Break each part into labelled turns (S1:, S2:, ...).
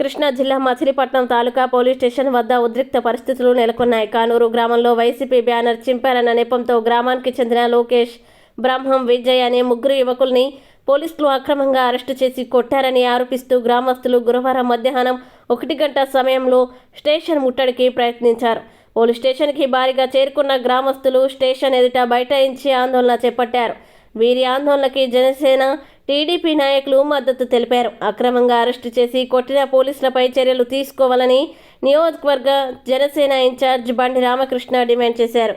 S1: కృష్ణా జిల్లా మచిలీపట్నం తాలూకా police station వద్ద ఉద్రిక్త పరిస్థితులు నెలకొన్నాయి. కానూరు గ్రామంలో వైసీపీ బ్యానర్ చింపారన్న నెపంతో గ్రామానికి చెందిన లోకేష్ బ్రహ్మం విజయ్ అనే ముగ్గురు యువకుల్ని పోలీసులు అక్రమంగా అరెస్టు చేసి కొట్టారని ఆరోపిస్తూ గ్రామస్తులు గురువారం మధ్యాహ్నం ఒకటి గంట సమయంలో స్టేషన్ ముట్టడికి ప్రయత్నించారు. పోలీస్ స్టేషన్కి భారీగా చేరుకున్న గ్రామస్తులు స్టేషన్ ఎదుట బైఠాయించి ఆందోళన చేపట్టారు. వీరి ఆందోళనకి జనసేన టీడీపీ నాయకులు మద్దతు తెలిపారు. అక్రమంగా అరెస్టు చేసి కొట్టిన పోలీసులపై చర్యలు తీసుకోవాలని నియోజకవర్గ జనసేన ఇన్ఛార్జ్ బండి రామకృష్ణ డిమాండ్ చేశారు.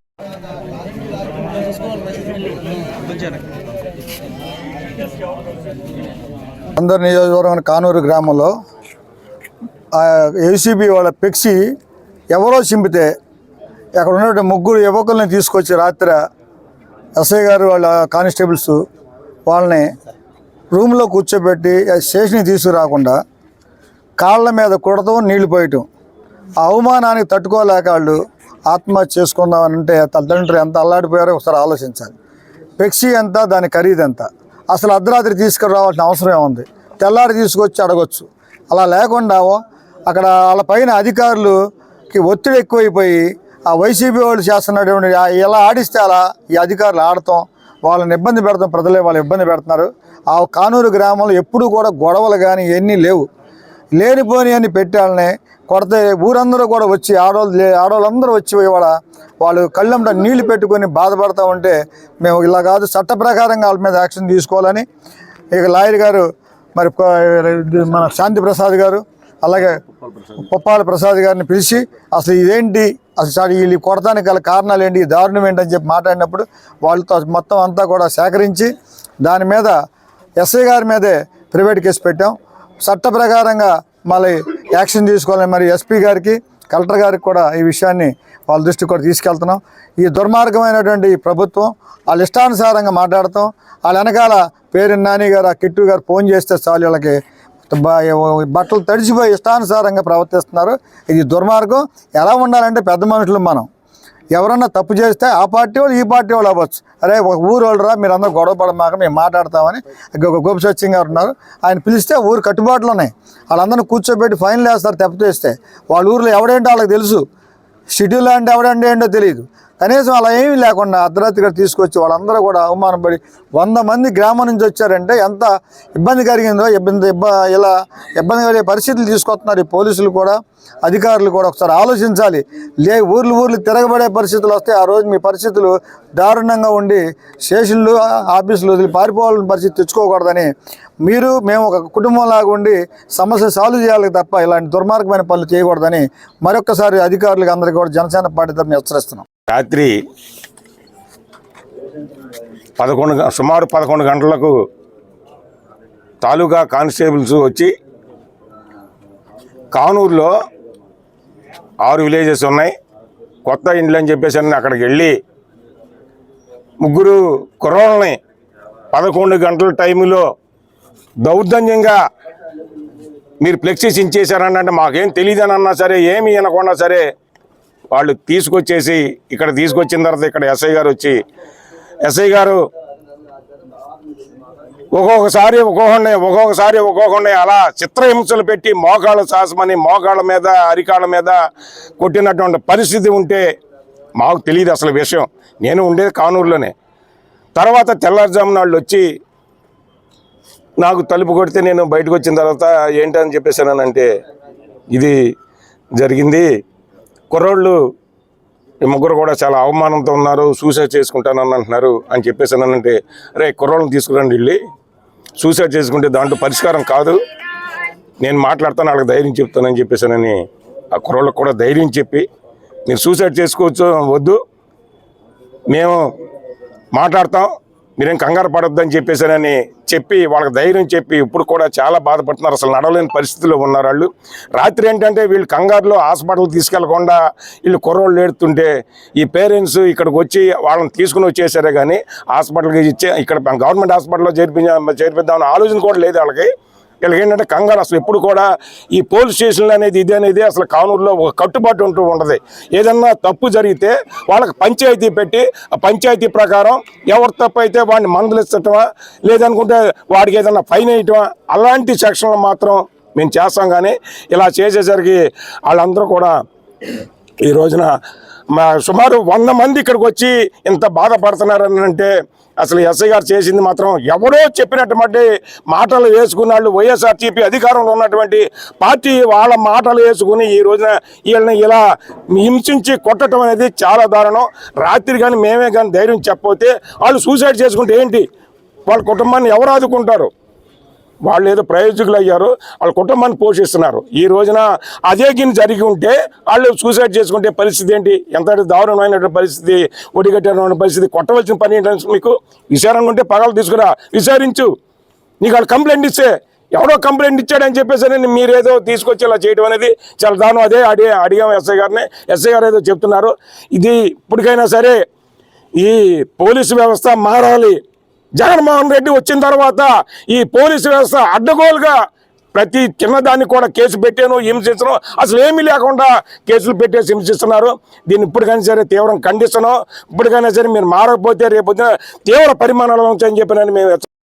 S2: అందరు నియోజకవర్గం కానూరు గ్రామంలో ఏసీబీ వాళ్ళ పెక్సి ఎవరో చింపితే అక్కడ ఉన్నటువంటి ముగ్గురు యువకుల్ని తీసుకొచ్చి రాత్రి ఎస్ఐ గారు వాళ్ళ కానిస్టేబుల్స్ వాళ్ళని రూమ్లో కూర్చోబెట్టి స్టేషన్కి తీసుకురాకుండా కాళ్ళ మీద కుడతం నీళ్ళు పోయటం. ఆ అవమానానికి తట్టుకోలేక వాళ్ళు ఆత్మహత్య చేసుకుందామని అంటే తల్లిదండ్రులు ఎంత అల్లాడిపోయారో ఒకసారి ఆలోచించాలి. పెక్సీ ఎంత దాని ఖరీదు ఎంత? అసలు అర్ధరాత్రి తీసుకురావాల్సిన అవసరం ఏముంది? తెల్లారి తీసుకొచ్చి అడగొచ్చు. అలా లేకుండా అక్కడ వాళ్ళ పైన అధికారులకి ఒత్తిడి ఎక్కువైపోయి ఆ వైసీపీ వాళ్ళు చేస్తున్నటువంటి ఎలా ఆడిస్తే అలా ఈ అధికారులు ఆడతాం వాళ్ళని ఇబ్బంది పెడతాం ప్రజలే వాళ్ళు ఇబ్బంది పెడుతున్నారు. ఆ కానూరు గ్రామంలో ఎప్పుడూ కూడా గొడవలు కానీ ఇవన్నీ లేవు. లేనిపోని అని పెట్టాలని కొడితే ఊరందరూ కూడా వచ్చి ఆడవాళ్ళు లే- ఆడవాళ్ళందరూ వచ్చి ఇవాళ వాళ్ళు కళ్ళంట నీళ్ళు పెట్టుకొని బాధపడతా ఉంటే మేము ఇలా కాదు చట్ట ప్రకారంగా వాళ్ళ మీద యాక్షన్ తీసుకోవాలని ఇక లాయర్ గారు మరి మన శాంతి ప్రసాద్ గారు అలాగే పొప్పాల ప్రసాద్ గారిని పిలిచి అసలు ఇదేంటి అసలు సార్ వీళ్ళు కొడతానికి గల కారణాలు ఏంటి దారుణం ఏంటని చెప్పి మాట్లాడినప్పుడు వాళ్ళతో మొత్తం అంతా కూడా సేకరించి దాని మీద ఎస్ఐ గారి మీదే ప్రైవేట్ కేసు పెట్టాం. చట్ట ప్రకారంగా మళ్ళీ యాక్షన్ తీసుకోవాలని మరి ఎస్పీ గారికి కలెక్టర్ గారికి కూడా ఈ విషయాన్ని వాళ్ళ దృష్టికి కూడా తీసుకెళ్తున్నాం. ఈ దుర్మార్గమైనటువంటి ప్రభుత్వం వాళ్ళ ఇష్టానుసారంగా మాట్లాడతాం. వాళ్ళ వెనకాల పేరు నాని గారు ఆ కిట్టు గారు ఫోన్ చేస్తే చాలు వాళ్ళకి బట్టలు తడిచిపోయి ఇష్టానుసారంగా ప్రవర్తిస్తున్నారు. ఇది దుర్మార్గం. ఎలా ఉండాలంటే పెద్ద మనుషులు మనం. ఎవరన్నా తప్పు చేస్తే ఆ పార్టీ వాళ్ళు ఈ పార్టీ వాళ్ళు అవ్వచ్చు. అరే ఒక ఊరు వాళ్ళరా మీరు అందరూ గొడవ పడమాక మేము మాట్లాడతామని గో- గోపి సత్యం గారు ఉన్నారు. ఆయన పిలిస్తే ఊరు కట్టుబాట్లు ఉన్నాయి. వాళ్ళందరినీ కూర్చోబెట్టి ఫైన్లు వేస్తారు తప్పు చేస్తే వాళ్ళ ఊర్లో ఎవడేంటో వాళ్ళకి తెలుసు. షెడ్యూల్ అంటే ఎవడంటే ఏంటో తెలియదు. కనీసం అలా ఏమీ లేకుండా అర్ధరాత్రిగా తీసుకొచ్చి వాళ్ళందరూ కూడా అవమానపడి వంద మంది గ్రామం నుంచి వచ్చారంటే ఎంత ఇబ్బంది కలిగిందో ఇబ్బంది ఇబ్బ ఇలా ఇబ్బంది కలిగే పరిస్థితులు తీసుకొస్తున్నారు ఈ పోలీసులు కూడా అధికారులు కూడా ఒకసారి ఆలోచించాలి. లే ఊర్లు ఊర్లు తిరగబడే పరిస్థితులు వస్తే ఆ రోజు మీ పరిస్థితులు దారుణంగా ఉండి స్టేషన్లు ఆఫీసులు వదిలి పారిపోవాలని పరిస్థితి తెచ్చుకోకూడదని మీరు మేము ఒక కుటుంబంలాగా ఉండి సమస్య సాల్వ్ చేయాలి తప్ప ఇలాంటి దుర్మార్గమైన పనులు చేయకూడదని మరొకసారి అధికారులకు అందరికీ కూడా జనసేన పార్టీ తరఫున హెచ్చరిస్తున్నాం.
S3: రాత్రి పదకొండు గ- సుమారు పదకొండు గంటలకు తాలూకా కానిస్టేబుల్స్ వచ్చి కానూరులో ఆరు విలేజెస్ ఉన్నాయి. కొత్త ఇండ్లు అని చెప్పేసి అని అక్కడికి వెళ్ళి ముగ్గురు కుర్రోళ్ళని పదకొండు గంటల టైంలో దౌర్జన్యంగా మీరు ఫ్లెక్సీస్ ఇచ్చేసారని అంటే మాకేం తెలియదని అన్నా సరే ఏమి అనకుండా సరే వాళ్ళు తీసుకొచ్చేసి ఇక్కడ తీసుకొచ్చిన తర్వాత ఇక్కడ ఎస్ఐ గారు వచ్చి ఎస్ఐ గారు ఒక్కొక్కసారి ఒక్కొక్కనే ఒక్కొక్కసారి ఒక్కొక్కనే అలా చిత్రహింసలు పెట్టి మోకాళ్ళ శాసమని మోకాళ్ళ మీద అరికాళ్ళ మీద కొట్టినటువంటి పరిస్థితి ఉంటే మాకు తెలియదు అసలు విషయం. నేను ఉండేది కానూరులోనే. తర్వాత తెల్లారుజామున వాళ్ళు వచ్చి నాకు తలుపు కొడితే నేను బయటకు వచ్చిన తర్వాత ఏంటని చెప్పేసానంటే ఇది జరిగింది. కుర్రోళ్ళు ఈ ముగ్గురు కూడా చాలా అవమానంతో ఉన్నారు సూసైడ్ చేసుకుంటానని అంటున్నారు అని చెప్పేసానంటే రే కుర్రోళ్ళని తీసుకురండి వెళ్ళి. సూసైడ్ చేసుకుంటే దాంట్లో పరిష్కారం కాదు. నేను మాట్లాడతాను వాళ్ళకి ధైర్యం చెప్తానని చెప్పేసానని ఆ కుర్రోళ్ళకి కూడా ధైర్యం చెప్పి మీరు సూసైడ్ చేసుకోవచ్చు వద్దు. మేము మాట్లాడతాం. మీరేం కంగారు పడొద్దని చెప్పేసానని చెప్పి వాళ్ళకి ధైర్యం చెప్పి ఇప్పుడు కూడా చాలా బాధపడుతున్నారు. అసలు నడవలేని పరిస్థితిలో ఉన్నారు వాళ్ళు. రాత్రి ఏంటంటే వీళ్ళు కంగారులో హాస్పిటల్ తీసుకెళ్ళకుండా వీళ్ళు కుర్రోళ్ళు ఏడుతుంటే ఈ పేరెంట్స్ ఇక్కడికి వచ్చి వాళ్ళని తీసుకుని వచ్చేసారే కానీ హాస్పిటల్కి ఇచ్చే ఇక్కడ గవర్నమెంట్ హాస్పిటల్లో చేర్పించ చేర్పిద్దామని ఆలోచన కూడా లేదు వాళ్ళకి. వీళ్ళకి ఏంటంటే కంగారు. అసలు ఎప్పుడు కూడా ఈ పోలీస్ స్టేషన్లు అనేది ఇది అనేది అసలు కానూరులో ఒక కట్టుబాటు ఉంటూ ఉండదు. ఏదన్నా తప్పు జరిగితే వాళ్ళకి పంచాయతీ పెట్టి ఆ పంచాయతీ ప్రకారం ఎవరు తప్పు అయితే వాడిని మందలిస్తటమా లేదనుకుంటే వాడికి ఏదన్నా ఫైన్ వేయటమా అలాంటి సెక్షన్లు మాత్రం మేము చేస్తాం కానీ ఇలా చేసేసరికి వాళ్ళందరూ కూడా ఈ రోజున మా సుమారు వంద మంది ఇక్కడికి వచ్చి ఇంత బాధపడుతున్నారని అంటే అసలు ఎస్ఐ గారు చేసింది మాత్రం ఎవరో చెప్పినటువంటి మాటలు వేసుకున్న వాళ్ళు వైఎస్ఆర్టీపీ అధికారంలో ఉన్నటువంటి పార్టీ వాళ్ళ మాటలు వేసుకుని ఈ రోజున వీళ్ళని ఇలా హింసించి కొట్టడం అనేది చాలా దారుణం. రాత్రి కానీ మేమే కానీ ధైర్యం చెప్పకపోతే వాళ్ళు సూసైడ్ చేసుకుంటే ఏంటి? వాళ్ళ కుటుంబాన్ని ఎవరు ఆదుకుంటారు? వాళ్ళు ఏదో ప్రయోజకులు అయ్యారు వాళ్ళ కుటుంబాన్ని పోషిస్తున్నారు. ఈ రోజున అదే గిని జరిగి ఉంటే వాళ్ళు సూసైడ్ చేసుకుంటే పరిస్థితి ఏంటి? ఎంత దారుణమైన పరిస్థితి ఒడిగట్టిన పరిస్థితి కొట్టవలసిన పని ఏంటంటే మీకు విచారంగా ఉంటే పగలు తీసుకురా విచారించు. నీకు వాళ్ళు కంప్లైంట్ ఇస్తే ఎవడో కంప్లైంట్ ఇచ్చాడని చెప్పేసి మీరేదో తీసుకొచ్చి ఇలా చేయడం అనేది చాలా దానం అదే అడి అడిగాం ఎస్ఐ గారిని. ఎస్ఐ గారు ఏదో చెప్తున్నారు. ఇది ఇప్పటికైనా సరే ఈ పోలీసు వ్యవస్థ మారాలి. జగన్మోహన్ రెడ్డి వచ్చిన తర్వాత ఈ పోలీసు వ్యవస్థ అడ్డగోలుగా ప్రతి చిన్నదాన్ని కూడా కేసు పెట్టాను హింసించను అసలు ఏమీ లేకుండా కేసులు పెట్టేసి హింసిస్తున్నారు దీన్ని ఇప్పటికైనా సరే తీవ్రం ఖండిస్తున్నాం. ఇప్పటికైనా సరే మీరు మారకపోతే రేపొద్దున తీవ్ర పరిమాణాలు ఉంటాయని చెప్పినని మేము